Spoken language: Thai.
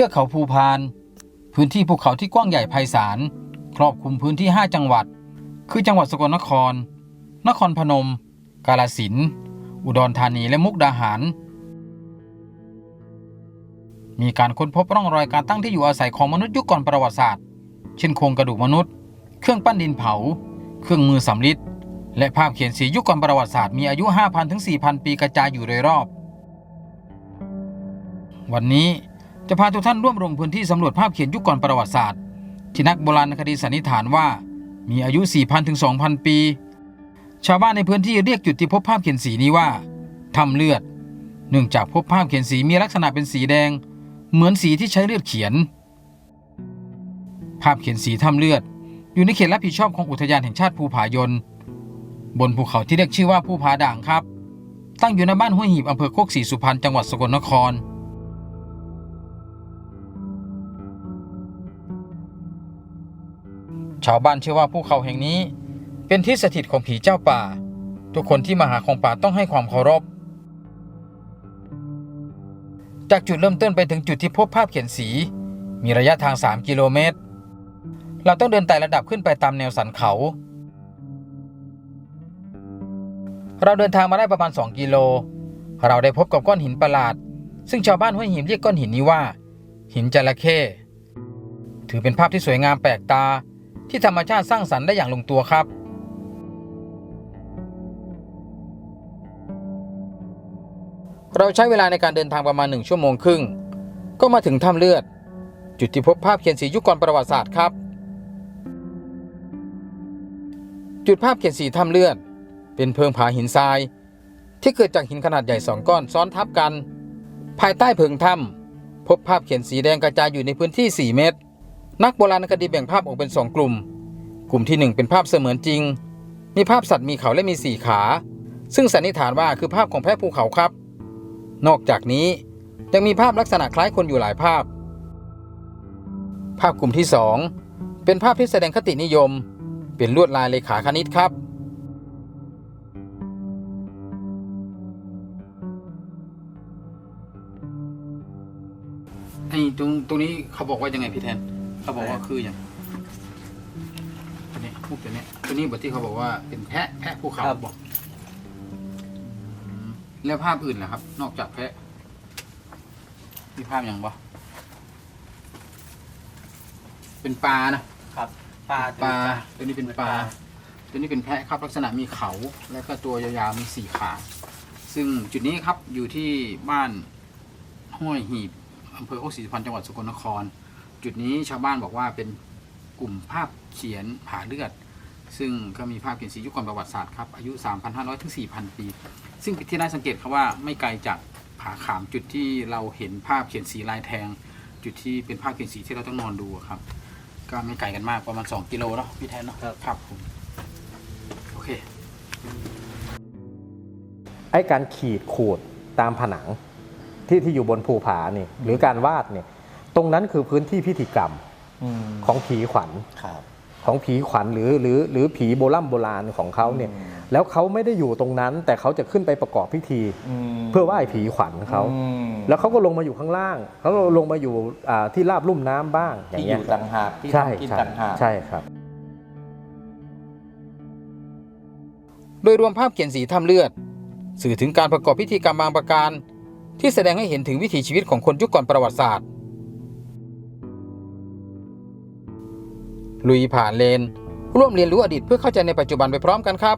ทือกเขาภูพาน พื้นที่ภูเขาที่กว้างใหญ่ไพศาล ครอบคลุมพื้นที่ 5 จังหวัด คือจังหวัดสกลนคร นครพนม กาฬสินธุ์อุดรธานีและมุกดาหาร มีการค้นพบร่องรอยการตั้งที่อยู่อาศัยของมนุษย์ยุคก่อนประวัติศาสตร์ เช่นโครงกระดูกมนุษย์ เครื่องปั้นดินเผา เครื่องมือสำริดและภาพเขียนสียุคก่อนประวัติศาสตร์มีอายุ 5,000 ถึง 4,000 ปีกระจายอยู่โดยรอบ วันนี้ จะพาทุกท่านร่วมลงพื้นที่สำรวจภาพเขียนยุคก่อนประวัติศาสตร์ ที่นักโบราณคดีสันนิษฐานว่า มีอายุ 4,000 ถึง 2,000 ปี ชาวบ้านในพื้นที่เรียกจุดที่พบภาพเขียนสีนี้ว่าถ้ำเลือด เนื่องจากพบภาพเขียนสีมีลักษณะเป็นสีแดง เหมือนสีที่ใช้เลือดเขียน ภาพเขียนสีถ้ำเลือด อยู่ในเขตรับผิดชอบของอุทยานแห่งชาติภูผายน บนภูเขาที่เรียกชื่อว่าภูผาด่างครับ ตั้งอยู่ในบ้านห้วยหีบอำเภอโคกศรีสุพรรณจังหวัดสกลนคร ชาวบ้านเชื่อว่าภูเขาแห่งนี้ เป็นที่สถิตของผีเจ้าป่า ทุกคนที่มาหาของป่าต้องให้ความเคารพ จากจุดเริ่มต้นไปถึงจุดที่พบภาพเขียนสี มีระยะทาง 3 กิโลเมตร เราต้องเดินไต่ระดับขึ้นไปตามแนวสันเขา เราเดินทางมาได้ประมาณ 2 กิโล เราได้พบกับก้อนหินประหลาด ซึ่งชาวบ้านห้วยหินเรียกก้อนหินนี้ว่า หินจระเข้ถือเป็นภาพที่สวยงามแปลกตา ที่ธรรมชาติสร้างสรรค์ได้อย่างลงตัวครับเราใช้เวลาในการเดินทางประมาณหนึ่งชั่วโมงครึ่ง ก็มาถึงถ้ำเลือด จุดที่พบภาพเขียนสียุคก่อนประวัติศาสตร์ครับ จุดภาพเขียนสีถ้ำเลือด เป็นเพิงผาหินทราย ที่เกิดจากหินขนาดใหญ่สองก้อนซ้อนทับกัน ภายใต้เพิงถ้ำพบภาพเขียนสีแดงกระจายอยู่ในพื้นที่ 4 เมตร นักโบราณคดีแบ่งภาพออกเป็น2กลุ่ม กลุ่มทีหนึ่1 เป็นภาพเสมือนจริง มีภาพสัตว์มีเขาและมีสี่ขา ซึ่งสันนิษฐานว่าคือภาพของแพะภูเขาครับ นอกจากนี้ยังมีภาพลักษณะคล้ายคนอยู่หลายภาพ ภาพกลุ่มที่ 2 เป็นภาพที่แสดงคตินิยม เป็นลวดลายเลขาคณิตครับ ไอ้ตรงตรงนี้เขาบอกว่ายังไงพี่แทน เขาบอกว่าคืออย่างตัวนี้พวกตัวนี้ตัวนี้บทที่เขาบอกว่าเป็นแพะแพะภูเขาครับ บอกอืมแล้วภาพอื่นล่ะครับ นอกจากแพะมีภาพอย่างบ่เป็นปลานะ ครับปลาปลาตัวนี้เป็นปลา ตัวนี้เป็นแพะครับลักษณะมีเขา แล้วก็ตัวยาวๆมีสี่ขา ซึ่งจุดนี้ครับอยู่ที่บ้านห้วยหีบอำเภอโคกศรีสุพรรณจังหวัดสกลนคร จุดนี้ชาวบ้านบอกว่าเป็นกลุ่มภาพเขียนผาเลือด ซึ่งก็มีภาพเขียนสียุคก่อนประวัติศาสตร์ครับอายุ 3,500ถึง4,000 ปี ซึ่งที่น่าสังเกตครับว่าไม่ไกลจากผาขามจุดที่เราเห็นภาพเขียนสีลายแทง จุดที่เป็นภาพเขียนสีที่เราต้องนอนดูอะครับ ก็ไม่ไกลกันมากประมาณ 2 กิโลเนาะพี่แทนเนาะครับครับผมโอเคไอ้การขีดขูดตามผนังที่ที่อยู่บนภูผานี่หรือการวาดเนี่ย ตรงนั้นคือพื้นที่พิธีกรรมอืมของผีขวัญครับของผีขวัญหรือหรือหรือผีโบราณโบราณของเขาเนี่ยอืมแล้วเขาไม่ได้อยู่ตรงนั้น แต่เขาจะขึ้นไปประกอบพิธีมเพื่อไหว้ผีขวัญเขาอืมแล้วเขาก็ลงมาอยู่ข้างล่างเขาก็ลงมาอยู่อ่าที่ราบลุ่มน้ำบ้างอย่างที่อเงี้ยยู่ครับต่างหากที่ใช่ทำกินใช่ต่างหากใช่ครับ โดยรวมภาพเขียนสีถ้ำเลือด สื่อถึงการประกอบพิธีกรรมบางประการ ที่แสดงให้เห็นถึงวิถีชีวิตของคนยุคก่อนประวัติศาสตร์ ลุยผ่านเลน ร่วมเรียนรู้อดีตเพื่อเข้าใจในปัจจุบันไปพร้อมกันครับ